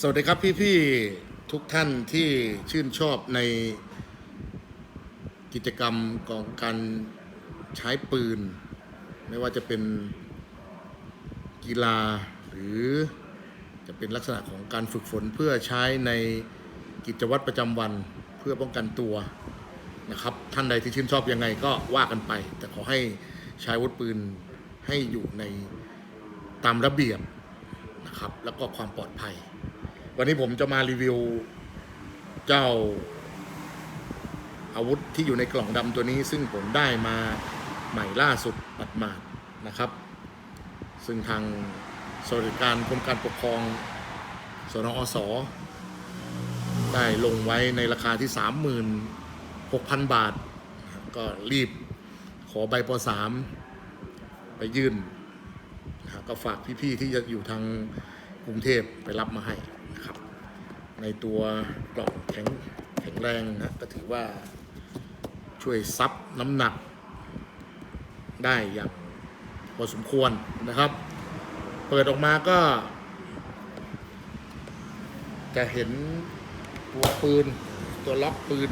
สวัสดีครับพี่ๆทุกท่านที่ชื่นชอบในกิจกรรมของการใช้ปืน ไม่ว่าจะเป็นกีฬาหรือจะเป็นลักษณะของการฝึกฝนเพื่อใช้ในกิจวัตรประจำวันเพื่อป้องกันตัวนะครับ ท่านใดที่ชื่นชอบยังไงก็ว่ากันไป แต่ขอให้ใช้อาวุธปืนให้อยู่ในตามระเบียบนะครับแล้วก็ความปลอดภัย วันนี้ผมจะมารีวิว เจ้า อาวุธที่อยู่ในกล่องดำตัวนี้ ซึ่งผมได้มาใหม่ล่าสุดปัดมาดนะครับ ซึ่งทางสวัสดิการกรมการปกครองสนอสได้ลงไว้ในราคาที่ 36,000 บาท ก็รีบขอใบป .3 ไปยื่นนะก็ฝากพี่ ๆ ที่จะอยู่ทางกรุงเทพไปรับมาให้ ในตัวกล่องแข็งแข็งแรงนะก็ถือว่าช่วยซับน้ำหนักได้อย่างพอสมควรนะครับ เปิดออกมาก็ จะเห็นตัวปืน ตัวล็อกปืน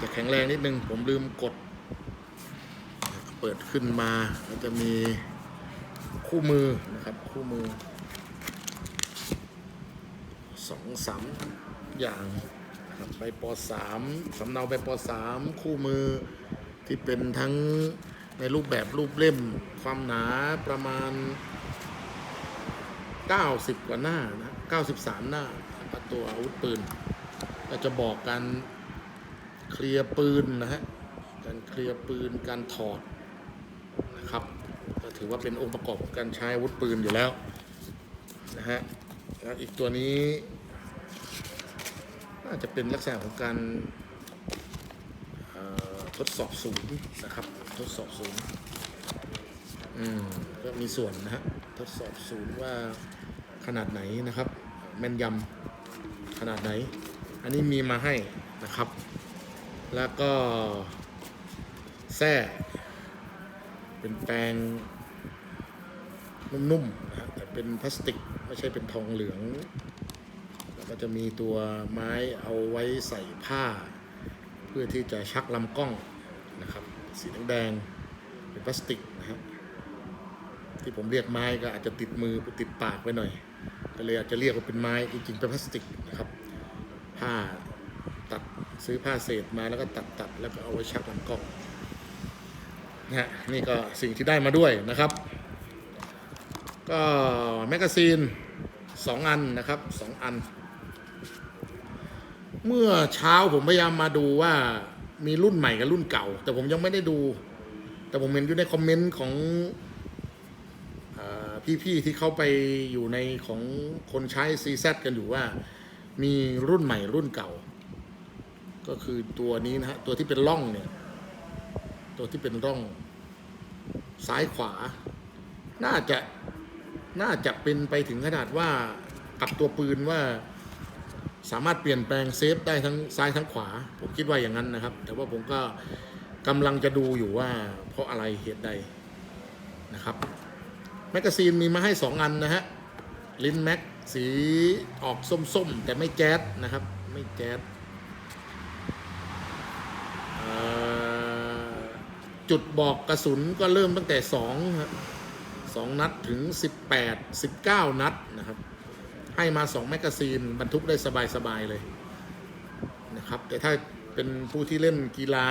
จะแข็งแรงนิดนึง ผมลืมกด เปิดขึ้นมาก็จะมีคู่มือนะครับ คู่มือ สองสามอย่างนะครับใบปสามสำเนาใบปสามคู่มือที่เป็นทั้งในรูปแบบรูปเล่ม ความหนาประมาณ 90 กว่าหน้านะ93 หน้านะครับตัวอาวุธปืนก็จะบอกการเคลียร์ปืนนะฮะการเคลียร์ปืนการถอดนะครับก็ถือว่าเป็นองค์ประกอบของการใช้อาวุธปืนอยู่แล้วนะฮะแล้วอีกตัวนี้ น่าจจะเป็นลักษณะของการทดสอบศูนย์นะครับ ทดสอบศูนย์อืมก็มีส่วนนะฮะทดสอบศูนย์ว่าขนาดไหนนะครับ แม่นยำขนาดไหน อันนี้มีมาให้นะครับ แล้วก็แส้เป็นแปรงนุ่มๆนะฮะแต่เป็นพลาสติก ไม่ใช่เป็นทองเหลือง ก็จะมีตัวไม้เอาไว้ใส่ผ้า เพื่อที่จะชักลำกล้องนะครับสีแดงเป็นพลาสติกนะฮะที่ผมเรียกไม้ก็อาจจะติดมือติดปากไปหน่อย ก็เลยอาจจะเรียกว่าเป็นไม้จริงๆเป็นพลาสติกนะครับผ้าตัดซื้อผ้าเศษมาแล้วก็ตัดตัดแล้วก็เอาไว้ชักลำกล้องนะนี่ก็สิ่งที่ได้มาด้วยนะครับ ก็แมกกาซีนสองอันนะครับสองอัน เมื่อเช้าผมพยายามมาดูว่ามีรุ่นใหม่กับรุ่นเก่า แต่ผมยังไม่ได้ดู แต่ผมเห็นอยู่ในคอมเมนต์ของอพี่ๆที่เขาไปอยู่ในของคนใช้ CZ กันอยู่ว่า มีรุ่นใหม่รุ่นเก่า ก็คือตัวนี้นะฮะ ตัวที่เป็นร่องเนี่ย ตัวที่เป็นร่อง ซ้ายขวา น่าจะน่าจะเป็นไปถึงขนาดว่ากับตัวปืนว่า สามารถเปลี่ยนแปลงเซฟได้ทั้งซ้ายทั้งขวา ผมคิดว่าอย่างนั้นนะครับ แต่ว่าผมก็กำลังจะดูอยู่ว่าเพราะอะไรเหตุใดนะครับแมกกาซีนมีมาให้ 2 อันนะฮะลิ้นแม็กสีออกส้มๆ แต่ไม่แจ๊ดนะครับ ไม่แจ๊ดจุดบอกกระสุนก็เริ่มตั้งแต่2ครับสองนัดถึง 18 19 นัดนะครับ ให้มา2แมกกาซีนบรรทุกได้สบายๆเลยนะครับ แต่ถ้าเป็นผู้ที่เล่นกีฬา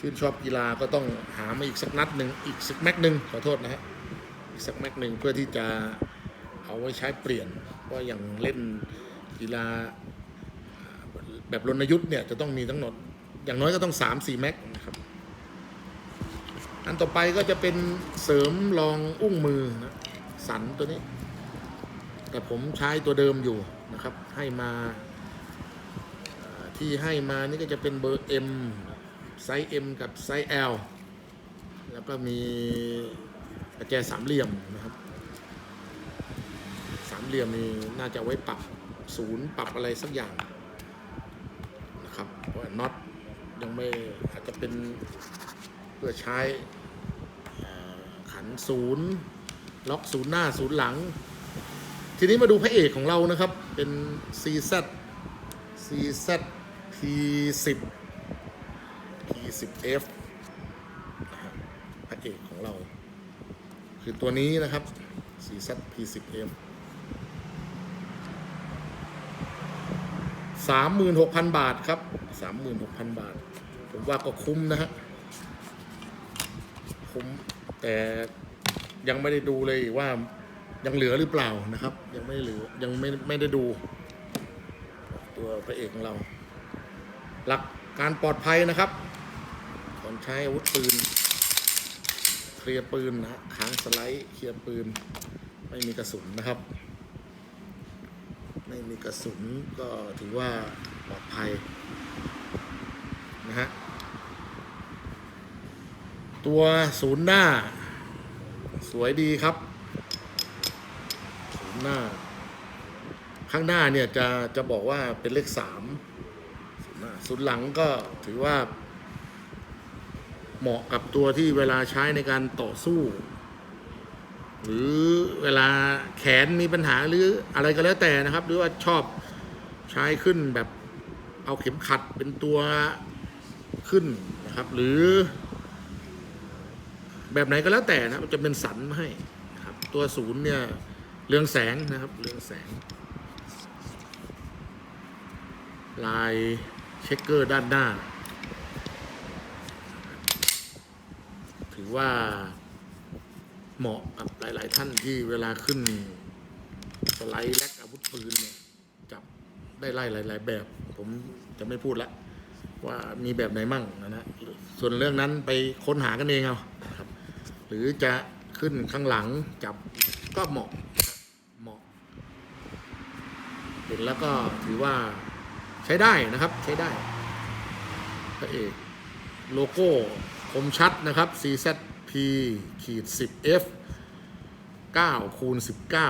ชื่นชอบกีฬาก็ต้องหามาอีกสักนัดหนึ่งอีกสักแม็กหนึ่งขอโทษนะฮะอีกสักแม็กหนึ่งเพื่อที่จะเอาไว้ใช้เปลี่ยนเพราะอย่างเล่นกีฬาแบบรณยุทธ์เนี่ยจะต้องมีทั้งหมดอย่างน้อยก็ต้อง 3 4 แม็กนะครับอันต่อไปก็จะเป็นเสริมรองอุ้งมือนะสันตัวนี้ แต่ผมใช้ตัวเดิมอยู่นะครับ ให้มาที่ให้มานี่ก็จะเป็นเบอร์ M ไซส์ M กับไซส์ L แล้วก็มีกระแจสามเหลี่ยมนะครับ สามเหลี่ยมนี่น่าจะไว้ปรับศูนย์ปรับอะไรสักอย่างนะครับเพราะว่าน็อตยังไม่อาจจะเป็นเพื่อใช้ขันศูนย์ล็อกศูนย์หน้าศูนย์หลัง ทีนี้มาดูพระเอกของเรานะครับ เป็น CZ CZ P10 P10F พระเอกของเรา คือตัวนี้นะครับ CZ P10F สามหมื่นหกพันบาทครับสามหมื่นหกพันบาท ผมว่าก็คุ้มนะฮะ คุ้ม แต่ยังไม่ได้ดูเลยว่า ยังเหลือหรือเปล่านะครับ ยังไม่เหลือยังไม่ไม่ได้ดู ตัวพระเอกของเรา หลักการปลอดภัยนะครับก่อนใช้อาวุธปืน เคลียร์ปืนนะฮะค้างสไลด์เคลียร์ปืน ไม่มีกระสุนนะครับ ไม่มีกระสุนก็ถือว่าปลอดภัยนะฮะตัวศูนย์หน้า สวยดีครับ หน้า ข้างหน้าเนี่ยจะจะบอกว่าเป็นเลขสามศูนย์หลังก็ถือว่า เหมาะกับตัวที่เวลาใช้ในการต่อสู้ หรือเวลาแขนมีปัญหาหรืออะไรก็แล้วแต่นะครับ หรือว่าชอบใช้ขึ้นแบบเอาเข็มขัดเป็นตัวขึ้นนะครับ หรือ แบบไหนก็แล้วแต่นะครับจะเป็นสันให้ครับ ตัวศูนย์เนี่ย เรืองแสงนะครับเรืองแสง ลายเช็คเกอร์ด้านหน้า ถือว่าเหมาะกับหลาย ๆ ท่านที่เวลาขึ้น สไลด์แลกอาวุธปืนเนี่ยจับได้ไล่หลาย ๆ แบบ ผมจะไม่พูดละว่ามีแบบไหนมั่งนะนะส่วนเรื่องนั้นไปค้นหากันเองเอาครับ หรือจะขึ้นข้างหลังจับก็เหมาะเหมาะ เห็นแล้วก็ถือว่าใช้ได้นะครับใช้ได้พระเอกโลโก้คมชัดนะครับ CZP ขีด 10F 9คูณ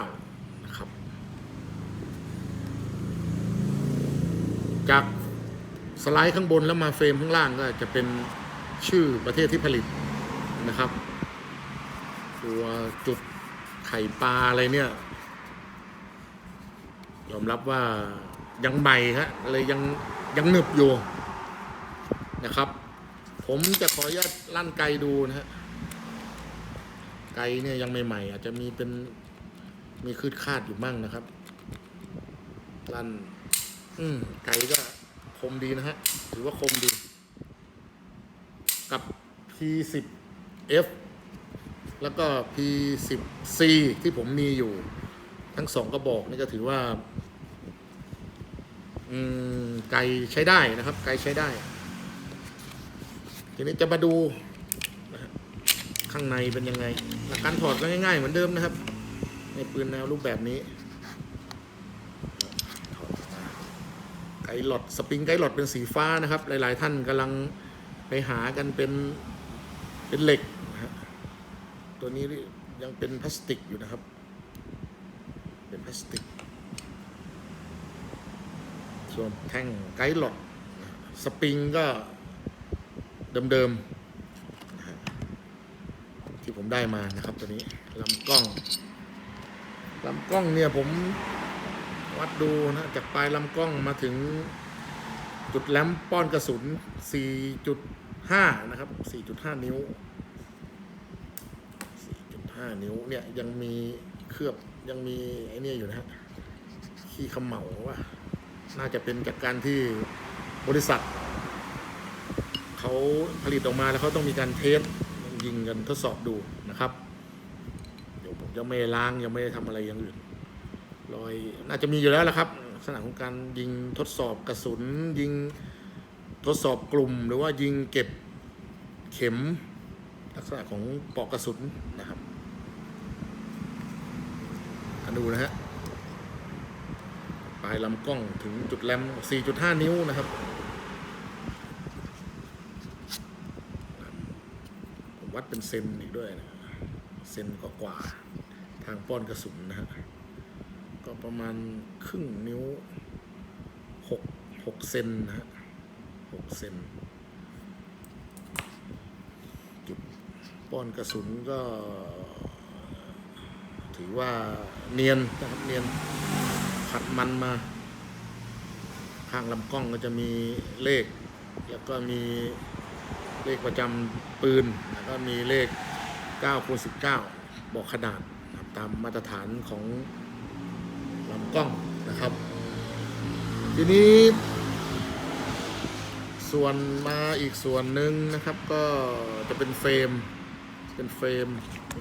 19 นะครับ จากสไลด์ข้างบนแล้วมาเฟรมข้างล่างก็จะเป็นชื่อประเทศที่ผลิตนะครับ ตัวจุดไข่ปลาอะไรเนี่ย ยอมรับว่ายังใหม่ฮะเลยยังยังหนึบอยู่นะครับ ผมจะขออนุญาตลั่นไกดูนะฮะไกเนี่ยยังใหม่ๆอาจจะมีเป็นมีคืดคาดอยู่มั่งนะครับ ลั่น อืมไกก็คมดีนะฮะ ถือว่าคมดี กับ P10F แล้วก็ P10C ที่ผมมีอยู่ ทั้งสองกระบอกนี่ก็ถือว่า อืมไกลใช้ได้นะครับ ไกลใช้ได้ ทีนี้จะมาดูข้างในเป็นยังไงหลักการถอดก็ง่ายๆเหมือนเดิมนะครับ ในปืนแนวรูปแบบนี้ไกด์หลอดสปริงไกด์หลอดเป็นสีฟ้านะครับ หลาย ๆ ท่านกำลังไปหากันเป็นเป็นเหล็กนะฮะตัวนี้ยังเป็นพลาสติกอยู่นะครับ เป็นพลาสติก ส่วนแท่งไกด์หลอดสปริงก็เดิมๆที่ผมได้มานะครับตัวนี้ลำกล้องลำกล้องเนี่ยผมวัดดูนะจากปลายลำกล้องมาถึงจุดแหลมป้อนกระสุน 4.5 นะครับ 4.5 นิ้ว 4.5 นิ้วเนี่ยยังมีเคลือบยังมีไอ้เนี่ยอยู่นะฮะขี้เขมเหลาว่า น่าจะเป็นจากการที่บริษัทเขาผลิตออกมาแล้วเขาต้องมีการเทสยิงกันทดสอบดูนะครับ เดี๋ยวผมยังไม่ล้างยังไม่ได้ทำอะไรอย่างอื่นรอยน่าจะมีอยู่แล้วละครับลักษณะของการยิงทดสอบกระสุน ยิงทดสอบกลุ่ม หรือว่ายิงเก็บเข็ม ลักษณะของปอกกระสุนนะครับมาดูนะฮะ ปลายลำกล้องถึงจุดแรม4.5 นิ้วนะครับผมวัดเป็นเซนอีกด้วยนะเซนกว่าๆทางป้อนกระสุนนะฮะก็ประมาณครึ่งนิ้วหกเซนนะฮะหกเซนจุดป้อนกระสุนก็ถถือว่าเนียนนะครับเนียน ขัดมันมา ข้างลำกล้องก็จะมีเลข แล้วก็มีเลขประจำปืน แล้วก็มีเลข9คูณ19 บอกขนาดนะตามมาตรฐานของลำกล้องนะครับ ทีนี้ส่วนมาอีกส่วนหนึ่งนะครับ ก็จะเป็นเฟรม เป็นเฟรม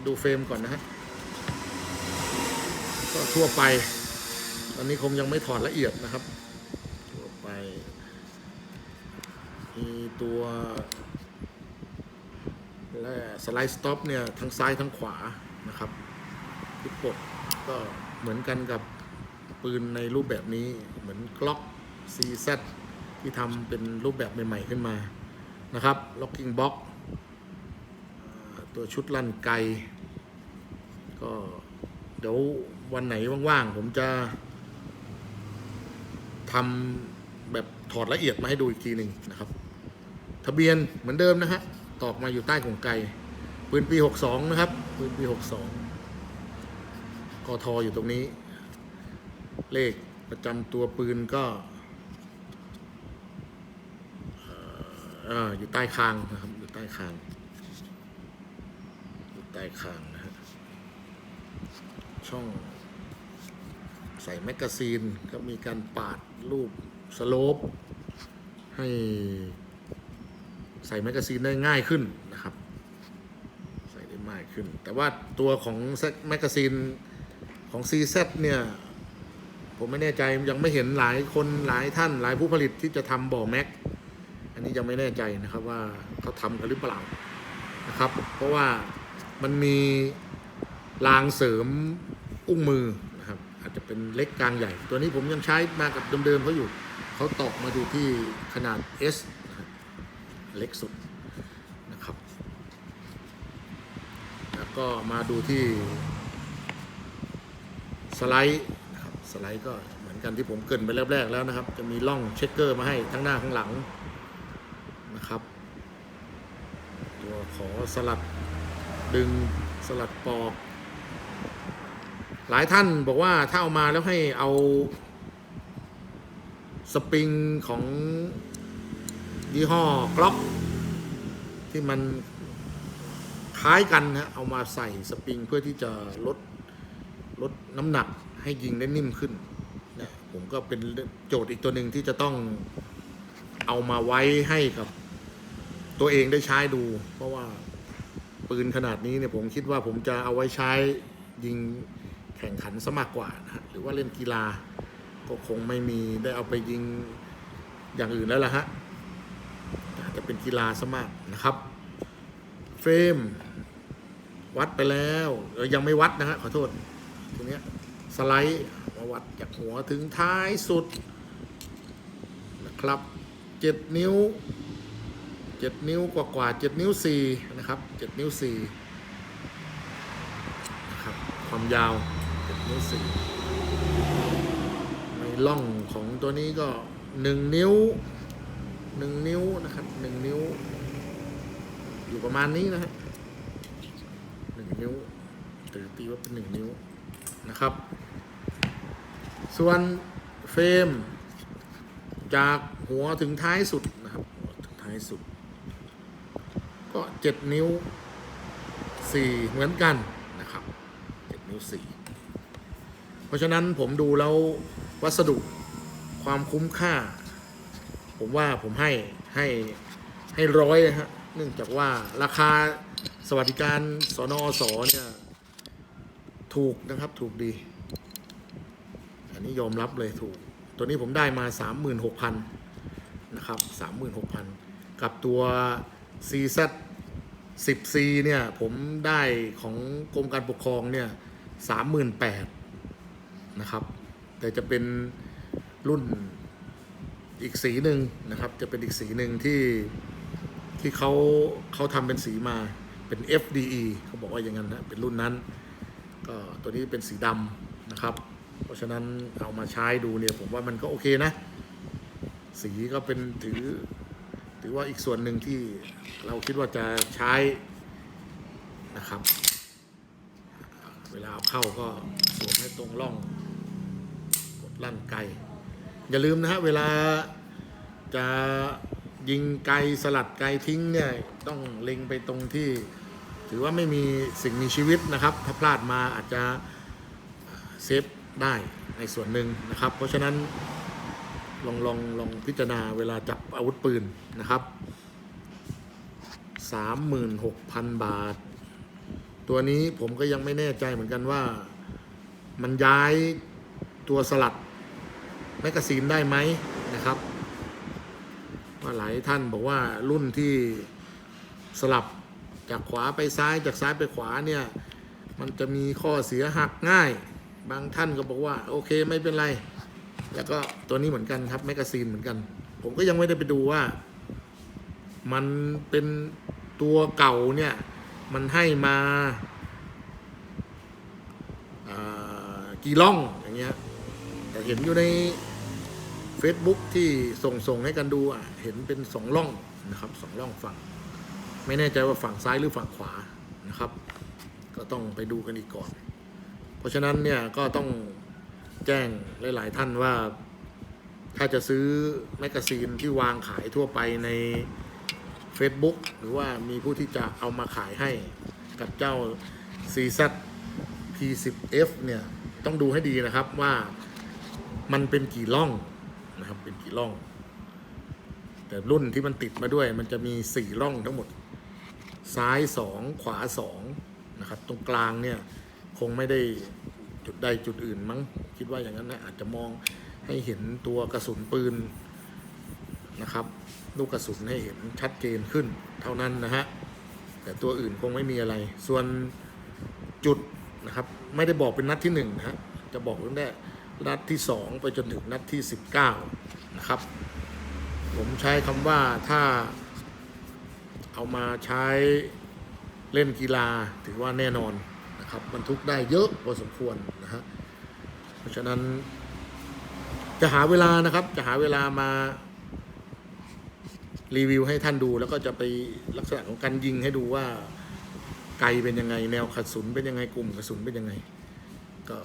ดูเฟรมก่อนนะฮะก็ทั่วไป อนนี้คงยังไม่ถอดละเอียดนะครับทั่วไปมีตัวและสไลด์สต็อปเนี่ยทั้งซ้ายทั้งขวานะครับที่ปลดก็เหมือนกันกับปืนในรูปแบบนี้เหมือนกล็อก CZ ที่ทำเป็นรูปแบบใหม่ๆขึ้นมานะครับ locking box อ่าตัวชุดลั่นไกก็เดี๋ยววันไหนว่างๆ ผมจะ ทำแบบถอดละเอียดมาให้ดูอีกทีหนึ่งนะครับ ทะเบียนเหมือนเดิมนะฮะตอกมาอยู่ใต้กล่องไก่ปืนปี 62 นะครับปืนปี 62กทออยู่ตรงนี้ เลขประจำตัวปืนก็ออยู่ใต้คางนะครับอยู่ใต้คางอยู่ใต้คางนะฮะช่องใส่แมกกาซีนก็มีการปาด รูปสโลปให้ใส่แมกกาซีนได้ง่ายขึ้นนะครับ ใส่ได้ง่ายขึ้น แต่ว่าตัวของแมกกาซีนของ CZ เนี่ยผมไม่แน่ใจยังไม่เห็นหลายคนหลายท่านหลายผู้ผลิตที่จะทำบ่อแม็ก อันนี้ยังไม่แน่ใจนะครับว่าเขาทำกันหรือเปล่านะครับ เพราะว่ามันมีรางเสริมอุ้งมือ อาจจะเป็นเล็กกลางใหญ่ ตัวนี้ผมยังใช้มากับเดิมๆเขาอยู่เขาตอกมาดูที่ขนาด S นะเล็กสุดนะครับ แล้วก็มาดูที่สไลด์นะครับสไลด์ก็เหมือนกันที่ผมเกินไปแรกๆแล้วนะครับ จะมีร่องเช็คเกอร์มาให้ทั้งหน้าข้งหลังนะครับ ตัวขอสลัดดึงสลัดปอก หลายท่านบอกว่าถ้าเอามาแล้วให้เอาสปริงของยี่ห้อกล็อก ที่มันคล้ายกันนะเอามาใส่สปริงเพื่อที่จะลดลดน้ำหนักให้ยิงได้นิ่มขึ้นนะผมก็เป็นโจทย์อีกตัวหนึ่งที่จะต้องเอามาไว้ให้กับ ตัวเองได้ใช้ดู เพราะว่าปืนขนาดนี้เนี่ยผมคิดว่าผมจะเอาไว้ใช้ยิง แข่งขันซะมากกว่านะฮะหรือว่าเล่นกีฬาก็คงไม่มีได้เอาไปยิงอย่างอื่นแล้วล่ะฮะจะเป็นกีฬาซะมากนะครับ เฟรม วัดไปแล้วยังไม่วัดนะฮะขอโทษทีเนี้ยสไลด์มาวัดจากหัวถึงท้ายสุดนะครับเจ็ดนิ้วเจ็ดนิ้วกว่ากว่าเจ็ดนิ้วสี่นะครับเจ็ดนิ้วสี่นะครับความยาว นิ้วสี่ในล่องของตัวนี้ก็หนึ่งนิ้วหนึ่งนิ้วนะครับหนึ่งนิ้ว อยู่ประมาณนี้นะฮะหนึ่งนิ้วถือตีว่าเป็นหนึ่งนิ้วนะครับ ส่วนเฟรม จากหัวถึงท้ายสุดนะครับหัวถึงท้ายสุด ก็เจ็ดนิ้วสี่เหมือนกันนะครับเจ็ดนิ้วสี่ เพราะฉะนั้นผมดูแล้ววัสดุความคุ้มค่า ผมว่าผมให้ให้ให้ร้อยนะฮะเนื่องจากว่าราคาสวัสดิการสนอสเนี่ยถูกนะครับถูกดี อันนี้ยอมรับเลยถูก ตัวนี้ผมได้มา 36,000 นะครับ 36,000 กับตัว CZ 10C เนี่ย ผมได้ของกรมการปกครองเนี่ย 38,000 นะครับ แต่จะเป็นรุ่นอีกสีหนึ่งนะครับ จะเป็นอีกสีหนึ่งที่ที่เขาเขาทำเป็นสีมาเป็น FDE เขาบอกว่าอย่างนั้นนะเป็นรุ่นนั้น ก็ตัวนี้เป็นสีดำนะครับ เพราะฉะนั้นเอามาใช้ดูเนี่ยผมว่ามันก็โอเคนะ สีก็เป็นถือถือว่าอีกส่วนหนึ่งที่เราคิดว่าจะใช้นะครับ เวลาเอาเข้าก็สวมให้ตรงร่อง ลั่นไกลอย่าลืมนะฮะเวลาจะยิงไกลสลัดไกลทิ้งเนี่ยต้องเล็งไปตรงที่ ถือว่าไม่มีสิ่งมีชีวิตนะครับ ถ้าพลาดมาอาจจะเซฟได้ในส่วนหนึ่งนะครับ เพราะฉะนั้นลองลองลองพิจารณาเวลาจับอาวุธปืนนะครับ 36,000 บาท ตัวนี้ผมก็ยังไม่แน่ใจเหมือนกันว่ามันย้ายตัวสลัด แมกกาซีนได้ไหมนะครับ ว่าหลายท่านบอกว่ารุ่นที่สลับจากขวาไปซ้ายจากซ้ายไปขวาเนี่ย มันจะมีข้อเสียหักง่าย บางท่านก็บอกว่า โอเคไม่เป็นไร แล้วก็ตัวนี้เหมือนกันครับแมกกาซีนเหมือนกัน ผมก็ยังไม่ได้ไปดูว่า มันเป็นตัวเก่าเนี่ย มันให้มาากี่ล่องอย่างเงี้ยแต่เห็นอยู่ใน Facebook ที่ส่งส่งให้กันดูอะเห็นเป็นสองล่องนะครับสองล่องฝั่ง ไม่แน่ใจว่าฝั่งซ้ายหรือฝั่งขวานะครับ ก็ต้องไปดูกันอีกก่อน เพราะฉะนั้นเนี่ยก็ต้องแจ้งหลาย ๆ ท่านว่า ถ้าจะซื้อแมกกาซีนที่วางขายทั่วไปใน Facebook หรือว่ามีผู้ที่จะเอามาขายให้กับเจ้า CZ P10F เนี่ย ต้องดูให้ดีนะครับว่ามันเป็นกี่ล่อง นะครับ เป็นกี่ล่อง แต่รุ่นที่มันติดมาด้วย มันจะมี4ล่องทั้งหมด ซ้าย2ขวา2นะครับ ตรงกลางเนี่ยคงไม่ได้จุดใดจุดอื่นมั้ง คิดว่าอย่างนั้นนะอาจจะมองให้เห็นตัวกระสุนปืนนะครับ ลูกกระสุนให้เห็นชัดเจนขึ้น เท่านั้นนะฮะแต่ตัวอื่นคงไม่มีอะไร ส่วนจุดนะครับ ไม่ได้บอกเป็นนัดที่หนึ่งนะฮะจะบอกตั้งแต่ นัดที่สองไปจนถึงนัดที่สิบเก้านะครับ ผมใช้คำว่าถ้าเอามาใช้เล่นกีฬาถือว่าแน่นอนนะครับบรรทุกได้เยอะพอสมควรนะฮะเพราะฉะนั้นจะหาเวลานะครับจะหาเวลามารีวิวให้ท่านดูแล้วก็จะไปลักษณะของการยิงให้ดูว่าไกลเป็นยังไง แนวกระสุนเป็นยังไงกลุ่มกระสุนเป็นยังไง ก็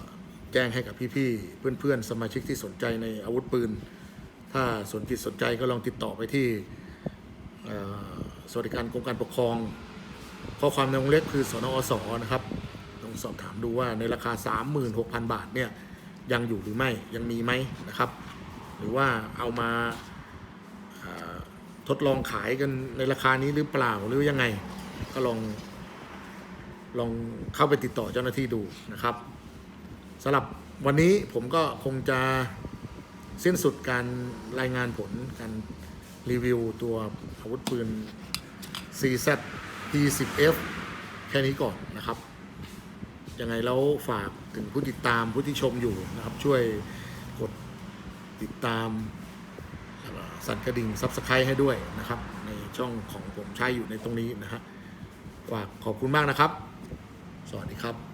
แจ้งให้กับพี่ๆเพื่อนๆ สมาชิกที่สนใจในอาวุธปืน ถ้าสนจิตสนใจก็ลองติดต่อไปที่สวัสดิการกรมการปกครอง ข้อความในวงเล็บคือสนอสนะครับลองสอบถามดูว่าในราคา 36,000 บาทเนี่ยยังอยู่หรือไม่ยังมีไหมนะครับ หรือว่าเอามาทดลองขายกันในราคานี้หรือเปล่าหรือยังไง ก็ลองลองเข้าไปติดต่อเจ้าหน้าที่ดูนะครับ สำหรับวันนี้ผมก็คงจะสิ้นสุดการรายงานผลการรีวิวตัวอาวุธปืน CZ P10F แค่นี้ก่อนนะครับ ยังไงแล้วฝากถึงผู้ติดตามผู้ที่ชมอยู่นะครับ ช่วยกดติดตามสั่นกระดิ่งซับสไครต์ให้ด้วยนะครับ ในช่องของผมใช้อยู่ในตรงนี้นะฮะฝากขอบคุณมากนะครับ สวัสดีครับ